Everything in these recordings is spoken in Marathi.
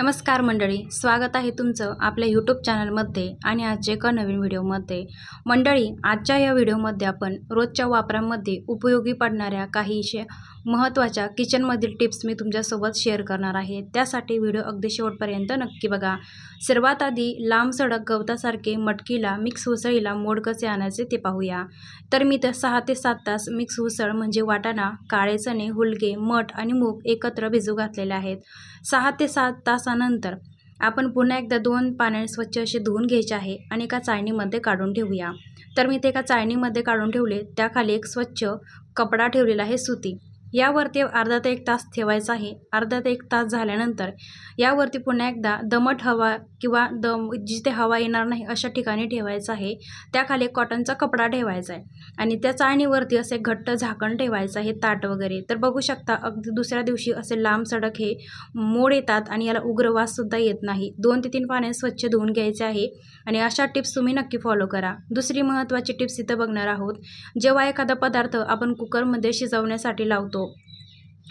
नमस्कार मंडळी स्वागत आहे तुमचं आपल्या यूट्यूब चॅनलमध्ये आणि आजच्या एका नवीन व्हिडिओमध्ये. मंडळी आजच्या या व्हिडिओमध्ये आपण रोजच्या वापरामध्ये उपयोगी पडणाऱ्या काहीशा महत्त्वाच्या किचनमधील टिप्स मी तुमच्यासोबत शेअर करणार आहे. त्यासाठी व्हिडिओ अगदी शेवटपर्यंत नक्की बघा. सर्वात आधी लांब सडक गवतासारखे मटकीला मिक्स उसळीला मोड कसे आणायचे ते पाहूया. तर मी तर सहा ते सात तास मिक्स उसळ म्हणजे वाटाणा काळे चणे हुलगे मठ आणि मूग एकत्र भिजू घातलेले आहेत. सहा ते सात तासानंतर आपण पुन्हा एकदा दोन पाण्याने स्वच्छ असे धुवून घ्यायचे आहे आणि एका चाळणीमध्ये काढून ठेवूया. तर मी ते एका चाळणीमध्ये काढून ठेवले त्याखाली एक स्वच्छ कपडा ठेवलेला आहे सुती. यावरती अर्धा ते एक तास ठेवायचा आहे. अर्धा ते एक तास झाल्यानंतर यावरती पुन्हा एकदा दमट हवा किंवा दम जिथे हवा येणार नाही अशा ठिकाणी ठेवायचं आहे. त्याखाली कॉटनचा कपडा ठेवायचा आहे आणि त्या चाळणीवरती असे घट्ट झाकण ठेवायचं आहे ताट वगैरे. तर बघू शकता अगदी दुसऱ्या दिवशी असे लांब सडक हे मोड येतात आणि याला उग्रवाससुद्धा येत नाही. दोन ते तीन पाण्याने स्वच्छ धुवून घ्यायचे आहे आणि अशा टिप्स तुम्ही नक्की फॉलो करा. दुसरी महत्त्वाची टिप्स इथं बघणार आहोत. जेव्हा एखादा पदार्थ आपण कुकरमध्ये शिजवण्यासाठी लावतो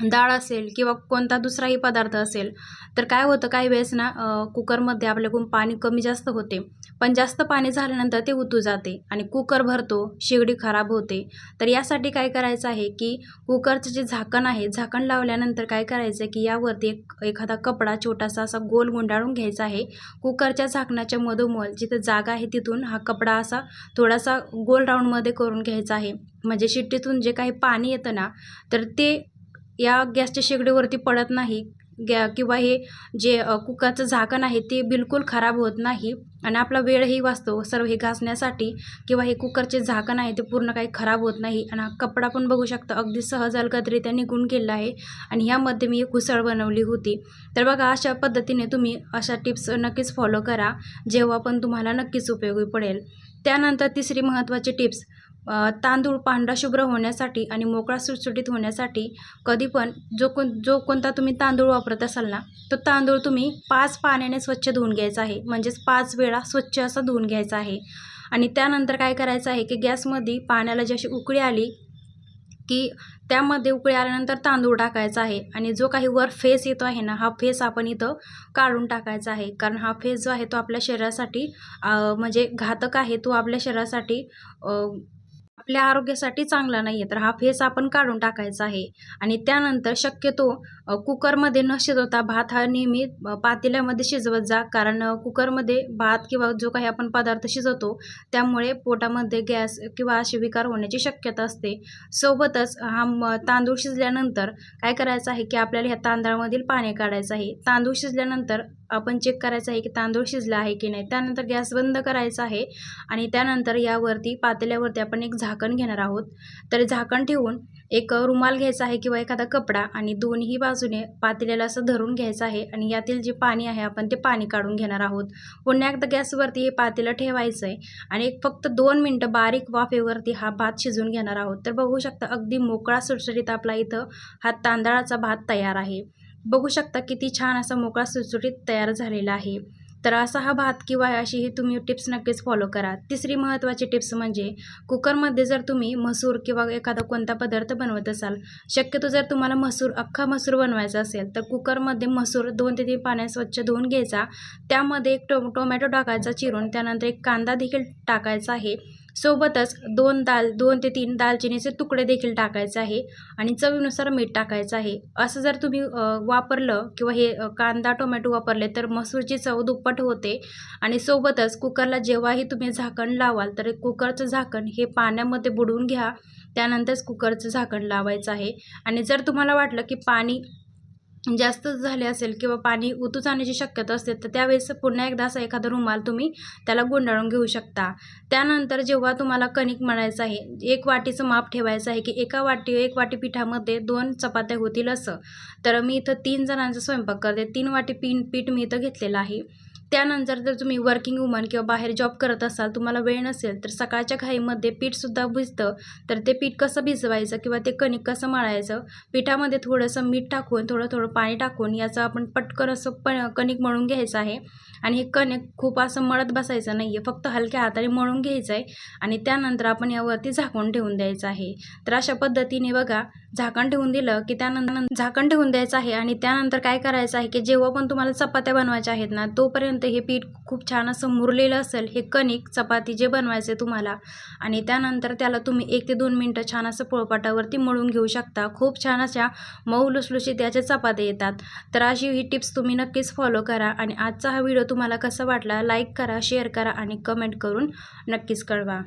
डाळ असेल किंवा कोणता दुसराही पदार्थ असेल तर काय होतं काही वेळेस ना कुकरमध्ये आपल्याकडून पाणी कमी जास्त होते. पण जास्त पाणी झाल्यानंतर ते उतू जाते आणि कुकर भरतो शेगडी खराब होते. तर यासाठी काय करायचं आहे की कुकरचं जे झाकण आहे झाकण लावल्यानंतर काय करायचं आहे की यावरती एक एखादा कपडा छोटासा असा गोल गुंडाळून घ्यायचा आहे. कुकरच्या झाकणाच्या मधोमध जिथं जागा आहे तिथून हा कपडा असा थोडासा गोल राऊंडमध्ये करून घ्यायचा आहे. म्हणजे शिट्टीतून जे काही पाणी येतं ना तर ते या गॅसच्या शेगडीवरती पडत नाही. गॅ किंवा हे जे कुकरचं झाकण आहे ते बिलकुल खराब होत नाही आणि आपला वेळही वाचतो. सर्व हे घासण्यासाठी किंवा हे कुकरचे झाकण आहे ते पूर्ण काही खराब होत नाही. आणि हा कपडा पण बघू शकता अगदी सहज अलगदरित्या निघून गेला आहे आणि ह्यामध्ये मी एक घुसळ बनवली होती. तर बघा अशा पद्धतीने तुम्ही अशा टिप्स नक्कीच फॉलो करा जेव्हा पण तुम्हाला नक्कीच उपयोगी पडेल. त्यानंतर तिसरी महत्त्वाची टिप्स तांदूळ पांढरा शुभ्र होण्यासाठी आणि मोकळा सुटसुटीत होण्यासाठी कधी पण जो कोण जो कोणता तुम्ही तांदूळ वापरत असाल ना तो तांदूळ तुम्ही पाच पाण्याने स्वच्छ धुवून घ्यायचा आहे. म्हणजेच पाच वेळा स्वच्छ असा धुवून घ्यायचा आहे. आणि त्यानंतर काय करायचं आहे की गॅसमध्ये पाण्याला जशी उकळी आली की त्यामध्ये उकळी आल्यानंतर तांदूळ टाकायचा आहे. आणि जो काही वर फेस येतो आहे ना हा फेस आपण इथं काढून टाकायचा आहे. कारण हा फेस जो आहे तो आपल्या शरीरासाठी म्हणजे घातक आहे. तो आपल्या शरीरासाठी आपल्या आरोग्यासाठी चांगला नाही आहे तर हा फेस आपण काढून टाकायचा आहे. आणि त्यानंतर शक्यतो कुकरमध्ये न शिजवता भात हा नेहमी पातेल्यामध्ये शिजवत जा. कारण कुकरमध्ये भात किंवा जो काही आपण पदार्थ शिजवतो त्यामुळे पोटामध्ये गॅस किंवा असे विकार होण्याची शक्यता असते. सोबतच हा म तांदूळ शिजल्यानंतर काय करायचं आहे की आपल्याला ह्या तांदळामधील पाणी काढायचं आहे. तांदूळ शिजल्यानंतर आपण चेक करायचं आहे की तांदूळ शिजला आहे की नाही. त्यानंतर गॅस बंद करायचा आहे आणि त्यानंतर यावरती पातेल्यावरती आपण एक झाकण घेणार आहोत. तर झाकण ठेवून एक रुमाल घ्यायचा आहे किंवा एखादा कपडा आणि दोन्ही बाजूने पातेल्याला असं धरून घ्यायचं आहे आणि यातील जे पाणी आहे आपण ते पाणी काढून घेणार आहोत. पुन्हा एकदा गॅसवरती हे पातेलं ठेवायचं आहे आणि एक फक्त दोन मिनटं बारीक वाफेवरती हा भात शिजवून घेणार आहोत. तर बघू शकता अगदी मोकळा सुटसुटीत आपला इथं हा तांदळाचा भात तयार आहे. बघू शकता किती छान असा मोकळा सुटसुटीत तयार झालेला आहे. तर असा हा भात किंवा अशी ही तुम्ही टिप्स नक्कीच फॉलो करा. तिसरी महत्त्वाची टिप्स म्हणजे कुकरमध्ये जर तुम्ही मसूर किंवा एखादा कोणता पदार्थ बनवत असाल शक्यतो जर तुम्हाला मसूर अख्खा मसूर बनवायचा असेल तर कुकरमध्ये मसूर दोन ते तीन पाण्यात स्वच्छ धुवून घ्यायचा. त्यामध्ये एक टो टोमॅटो टाकायचा चिरून त्यानंतर एक कांदा देखील टाकायचा आहे. सोबतच दोन दाल दोन ते तीन दालचिनीचे तुकडे देखील टाकायचे आहे आणि चवीनुसार मीठ टाकायचं आहे. असं जर तुम्ही वापरलं किंवा हे कांदा टोमॅटो वापरले तर मसूरची चव दुप्पट होते आणि सोबतच कुकरला जेव्हाही तुम्ही झाकण लावाल तर कुकरचं झाकण हे पाण्यामध्ये बुडवून घ्या. त्यानंतरच कुकरचं झाकण लावायचं आहे. आणि जर तुम्हाला वाटलं की पाणी जास्त झाले असेल किंवा पाणी उतू जाण्याची शक्यता असते तर त्यावेळेस पुन्हा एकदा असा एखादा रुमाल तुम्ही त्याला गुंडाळून घेऊ शकता. त्यानंतर जेव्हा तुम्हाला कणिक मळायचं आहे एक वाटीचं माप ठेवायचं आहे की एका वाटी एक वाटी पिठामध्ये दोन चपात्या होतील असं. तर मी इथं तीन जणांचा स्वयंपाक करते. तीन वाटी पीठ मी इथं घेतलेलं आहे. त्यानंतर जर तुम्ही वर्किंग वुमन किंवा बाहेर जॉब करत असाल तुम्हाला वेळ नसेल तर सकाळच्या घाईमध्ये पीठसुद्धा भिजतं. तर ते पीठ कसं भिजवायचं किंवा ते कणिक कसं मळायचं पिठामध्ये थोडंसं मीठ टाकून थोडं थोडं पाणी टाकून याचं आपण पटकन असं प कणिक मळून घ्यायचं आहे. आणि हे कणिक खूप असं मळत बसायचं नाही आहे फक्त हलक्या हाताने मळून घ्यायचं आहे आणि त्यानंतर आपण यावरती झाकून ठेवून द्यायचं आहे. तर अशा पद्धतीने बघा झाकण ठेवून दिलं की त्यानंतर झाकण ठेवून द्यायचं आहे आणि त्यानंतर काय करायचं आहे की जेव्हा पण तुम्हाला चपात्या बनवायच्या आहेत ना तोपर्यंत तोपर्यंत हे पीठ खूप छान असं मुरलेलं असेल हे कणिक चपाती जे बनवायचे तुम्हाला. आणि त्यानंतर त्याला तुम्ही एक ते दोन मिनटं छान असं पोळपाटावरती मळून घेऊ शकता. खूप छान अशा मऊ लुसलुशीत याच्या चपात्या येतात. तर अशी ही टिप्स तुम्ही नक्कीच फॉलो करा आणि आजचा हा व्हिडिओ तुम्हाला कसा वाटला लाईक करा शेअर करा आणि कमेंट करून नक्कीच कळवा.